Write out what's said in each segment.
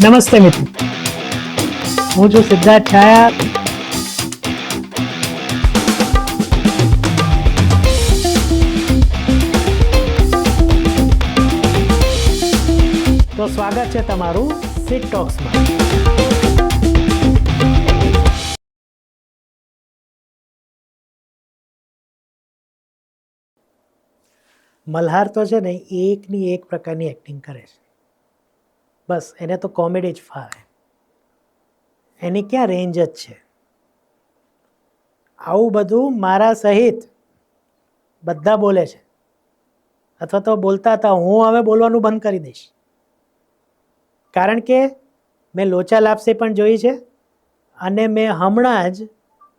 નમસ્તે મિત્રો હું છું સિદ્ધાર્થ છાયા તો સ્વાગત છે તમારું સિટ ટોક્સમાં મલ્હાર તો છે ને એકની એક પ્રકારની એક્ટિંગ કરે છે બસ, એને તો કોમેડી જ ફાવે. એની ક્યાં રેન્જ જ છે? આવું બધું મારા સહિત બધા બોલે છે. અથવા તો બોલતા હતા, હું હવે બોલવાનું બંધ કરી દઈશ. કારણ કે મેં લોચા લાપસી પણ જોઈ છે અને મેં હમણાં જ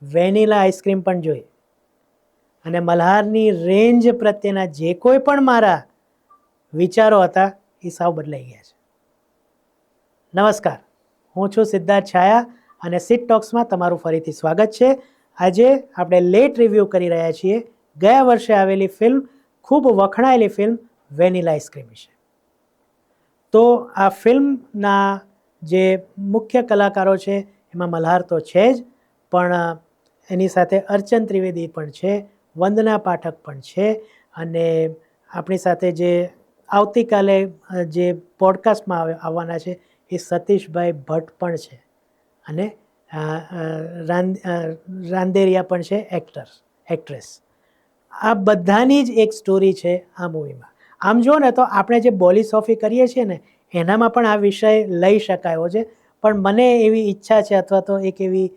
વેનીલા આઈસ્ક્રીમ પણ જોઈ. અને મલ્હારની રેન્જ પ્રત્યેના જે કોઈ પણ મારા વિચારો હતા, એ સાવ બદલાઈ ગયા છે. નમસ્કાર. હું છું સિદ્ધાર્થ છાયા અને સીટ ટોક્સમાં તમારું ફરીથી સ્વાગત છે. આજે આપણે લેટ રિવ્યૂ કરી રહ્યા છીએ. ગયા વર્ષે આવેલી ફિલ્મ, ખૂબ વખણાયેલી ફિલ્મ, વેનિલા આઈસ્ક્રીમ વિશે. તો આ ફિલ્મના જે મુખ્ય કલાકારો છે, એમાં મલ્હાર તો છે જ, પણ એની સાથે અર્ચન ત્રિવેદી પણ છે, વંદના પાઠક પણ છે, અને આપણી સાથે જે આવતીકાલે જે પોડકાસ્ટમાં આવે- આવવાના છે એ સતીશભાઈ ભટ્ટ પણ છે. અને રાંદેરિયા પણ છે એક્ટર એક્ટ્રેસ આ બધાની જ એક સ્ટોરી છે આ મૂવીમાં આમ જુઓ ને તો આપણે જે બોલી સોફી કરીએ છીએ ને, એનામાં પણ આ વિષય લઈ શકાયો છે. પણ મને એવી ઈચ્છા છે અથવા તો એક એવી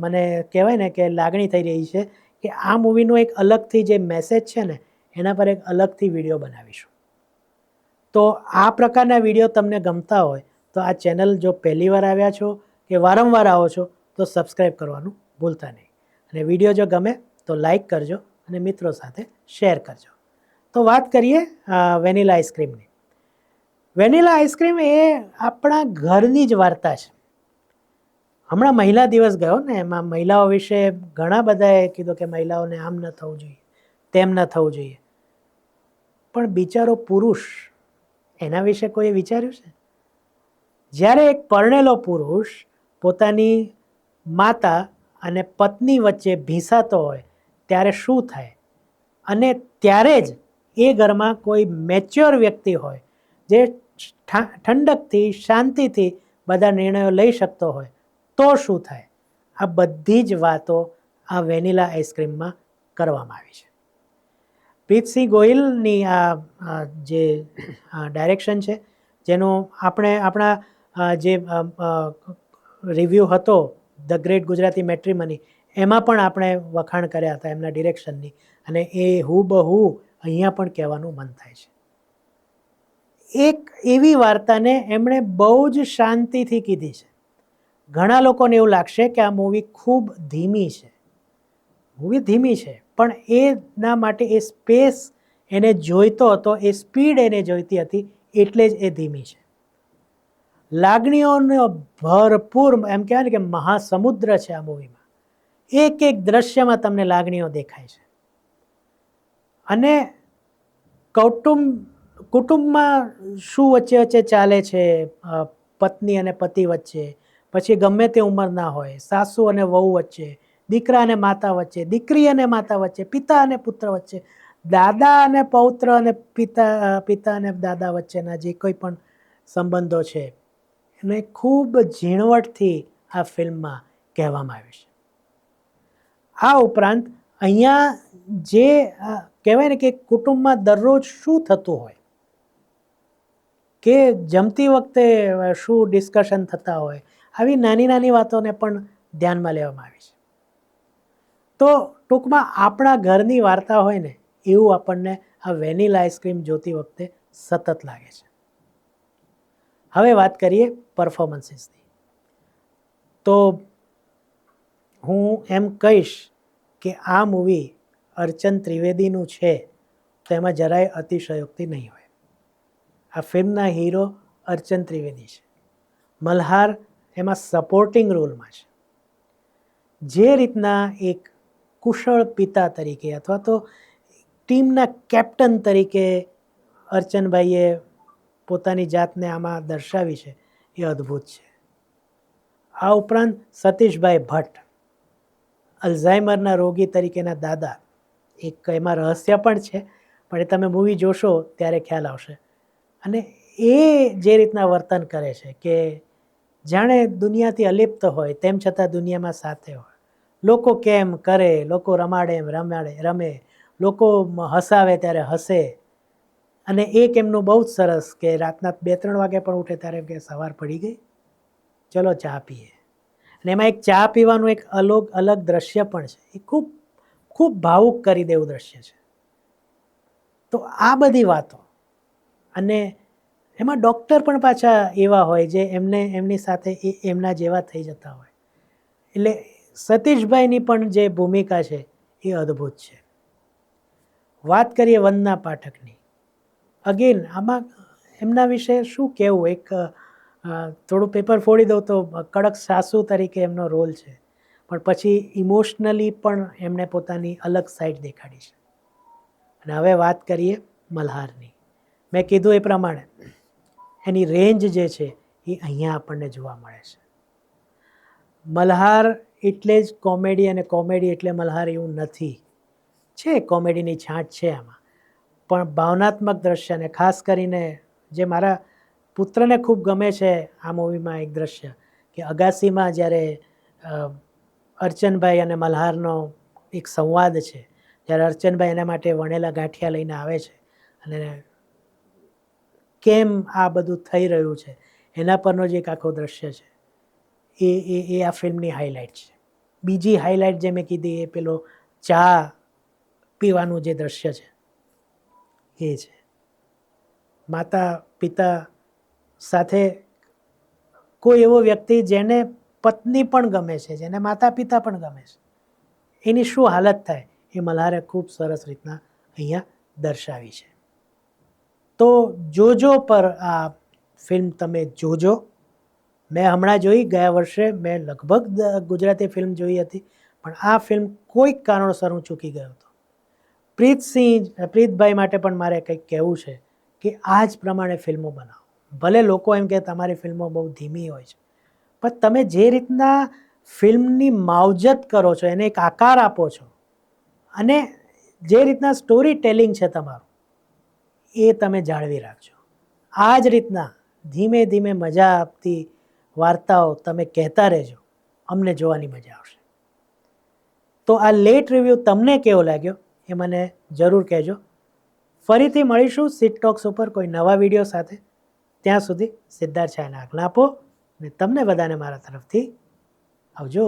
મને કહેવાય ને કે લાગણી થઈ રહી છે કે આ મૂવીનું એક અલગથી જે મેસેજ છે ને, એના પર એક અલગથી વીડિયો બનાવીશું. તો આ પ્રકારના વીડિયો તમને ગમતા હોય તો આ ચેનલ જો પહેલી વાર આવ્યા છો કે વારંવાર આવો છો, તો સબસ્ક્રાઈબ કરવાનું ભૂલતા નહીં. અને વીડિયો જો ગમે, તો લાઈક કરજો અને મિત્રો સાથે શેર કરજો. તો વાત કરીએ વેનીલા આઈસ્ક્રીમની વેનીલા આઈસ્ક્રીમ એ આપણા ઘરની જ વાર્તા છે. હમણાં મહિલા દિવસ ગયો ને, એમાં મહિલાઓ વિશે ઘણા બધાએ કીધું કે મહિલાઓને આમ ન થવું જોઈએ, તેમ ન થવું જોઈએ. પણ બિચારો પુરુષ, એના વિશે કોઈએ વિચાર્યું છે? જ્યારે એક પરણેલો પુરુષ પોતાની માતા અને પત્ની વચ્ચે ભીસાતો હોય, ત્યારે શું થાય? અને ત્યારે જ એ ઘરમાં કોઈ મેચ્યોર વ્યક્તિ હોય, જે ઠંડકથી, શાંતિથી બધા નિર્ણયો લઈ શકતો હોય, તો શું થાય? આ બધી જ વાતો આ વેનીલા આઈસ્ક્રીમમાં કરવામાં આવી છે. પ્રીતસિંહ ગોહિલની આ જે ડાયરેક્શન છે, જેનું આપણે આપણા જે રિવ્યૂ હતો ધ ગ્રેટ ગુજરાતી મેટ્રીમની એમાં પણ આપણે વખાણ કર્યા હતા એમના ડિરેક્શનની અને એ હુબહુ અહીંયા પણ કહેવાનું મન થાય છે. એક એવી વાર્તાને એમણે બહુ જ શાંતિથી કીધી છે. ઘણા લોકોને એવું લાગશે કે આ મૂવી ખૂબ ધીમી છે. મૂવી ધીમી છે, પણ એના માટે એ સ્પેસ એને જોઈતો હતો, એ સ્પીડ એને જોઈતી હતી, એટલે જ એ ધીમી છે. લાગણીઓનો ભરપૂર એમ કહેવાય ને કે મહાસમુદ્ર છે આ મૂવીમાં એક એક દ્રશ્યમાં તમને લાગણીઓ દેખાય છે. અને કૌટુંબ, કુટુંબમાં શું વચ્ચે વચ્ચે ચાલે છે પત્ની અને પતિ વચ્ચે, પછી ગમે તે ઉંમરના હોય, સાસુ અને વહુ વચ્ચે, દીકરા અને માતા વચ્ચે, દીકરી અને માતા વચ્ચે, પિતા અને પુત્ર વચ્ચે, દાદા અને પૌત્ર અને પિતા પિતા અને દાદા વચ્ચેના જે કોઈ પણ સંબંધો છે એને ખૂબ ઝીણવટથી આ ફિલ્મમાં કહેવામાં આવ્યું છે. આ ઉપરાંત અહીંયા જે કહેવાય ને કે કુટુંબમાં દરરોજ શું થતું હોય, કે જમતી વખતે શું ડિસ્કશન થતા હોય, આવી નાની નાની વાતોને પણ ધ્યાનમાં લેવામાં આવી છે. તો ટૂંકમાં આપણા ઘરની વાર્તા હોય ને, એવું આપણને આ વેનિલા આઈસ્ક્રીમ જોતી વખતે સતત લાગે છે. હવે વાત કરીએ પરફોર્મન્સીસની તો હું એમ કહીશ કે આ મૂવી અર્ચન ત્રિવેદીનું છે, તો એમાં જરાય અતિશયોક્તિ નહીં હોય. આ ફિલ્મના હીરો અર્ચન ત્રિવેદી છે. મલ્હાર એમાં સપોર્ટિંગ રોલમાં છે. જે રીતના એક કુશળ પિતા તરીકે અથવા તો ટીમના કેપ્ટન તરીકે અર્ચનભાઈએ પોતાની જાતને આમાં દર્શાવી છે. એ અદ્ભુત છે. આ ઉપરાંત સતીશભાઈ ભટ્ટ, અલ્ઝાઇમરના રોગી તરીકેના દાદા, એક એમાં રહસ્ય પણ છે, પણ એ તમે મૂવી જોશો ત્યારે ખ્યાલ આવશે. અને એ જે રીતના વર્તન કરે છે કે જાણે દુનિયાથી અલિપ્ત હોય, તેમ છતાં દુનિયામાં સાથે હોય. લોકો કેમ કરે, લોકો રમાડે એમ રમાડે, રમે. લોકો હસાવે ત્યારે હસે. અને એક એમનું બહુ જ સરસ કે રાતના બે ત્રણ વાગે પણ ઉઠે ત્યારે કે સવાર પડી ગઈ. ચલો ચા પીએ. અને એમાં એક ચા પીવાનું એક અલગ અલગ દ્રશ્ય પણ છે. એ ખૂબ ખૂબ ભાવુક કરી દેવું દ્રશ્ય છે. તો આ બધી વાતો અને એમાં ડૉક્ટર પણ પાછા એવા હોય જે એમને, એમની સાથે એ, એમના જેવા થઈ જતા હોય. એટલે સતીશભાઈની પણ જે ભૂમિકા છે એ અદ્ભુત છે. વાત કરીએ વંદના પાઠકની. અગેન આમાં એમના વિશે શું કહેવું? એક થોડું પેપર ફોડી દઉં તો કડક સાસુ તરીકે એમનો રોલ છે. પણ પછી ઇમોશનલી પણ એમણે પોતાની અલગ સાઈડ દેખાડી છે. અને હવે વાત કરીએ મલ્હારની. મેં કીધું એ પ્રમાણે, એની રેન્જ જે છે એ અહીંયા આપણને જોવા મળે છે. મલ્હાર એટલે જ કોમેડી અને કોમેડી એટલે મલ્હાર એવું નથી. છે કોમેડીની છાંટ છે આમાં. પણ ભાવનાત્મક દ્રશ્ય ખાસ કરીને જે મારા પુત્રને ખૂબ ગમે છે આ મૂવીમાં એક દ્રશ્ય કે અગાસીમાં જ્યારે અર્ચનભાઈ અને મલ્હારનો એક સંવાદ છે, જ્યારે અર્ચનભાઈ એના માટે વણેલા ગાંઠિયા લઈને આવે છે અને કેમ આ બધું થઈ રહ્યું છે, એના પરનો જે એક આખો દ્રશ્ય છે. એ એ એ આ ફિલ્મની હાઇલાઇટ છે. બીજી હાઇલાઇટ જે મેં કીધી એ પેલો ચા પીવાનું જે દ્રશ્ય છે. એ છે માતા, પિતા સાથે કોઈ એવો વ્યક્તિ જેને પત્ની પણ ગમે છે, જેને માતા, પિતા પણ ગમે છે, એની શું હાલત થાય એ મલ્હારે ખૂબ સરસ રીતના અહીંયા દર્શાવી છે. તો જોજો પર આ ફિલ્મ તમે જોજો. મેં હમણાં જોઈ, ગયા વર્ષે મેં લગભગ ગુજરાતી ફિલ્મ જોઈ હતી, પણ આ ફિલ્મ કોઈક કારણોસર હું ચૂકી ગયો હતો. પ્રીતસિંહ પ્રીતભાઈ માટે પણ મારે કંઈક કહેવું છે કે આ જ પ્રમાણે ફિલ્મો બનાવો. ભલે લોકો એમ કે તમારી ફિલ્મો બહુ ધીમી હોય છે, પણ તમે જે રીતના ફિલ્મની માવજત કરો છો, એને એક આકાર આપો છો અને જે રીતના સ્ટોરી ટેલિંગ છે તમારું, એ તમે જાળવી રાખજો. આ જ રીતના ધીમે ધીમે મજા આપતી વાર્તાઓ તમે કહેતા રહેજો, અમને જોવાની મજા આવશે. તો આ લેટ રિવ્યૂ તમને કેવો લાગ્યો? એ મને જરૂર કહેજો. ફરીથી મળીશું સીટ ટોક્સ ઉપર કોઈ નવા વીડિયો સાથે. ત્યાં સુધી સિદ્ધાર્થ છાયને આજ્ઞા આપો અને તમને બધાને મારા તરફથી આવજો.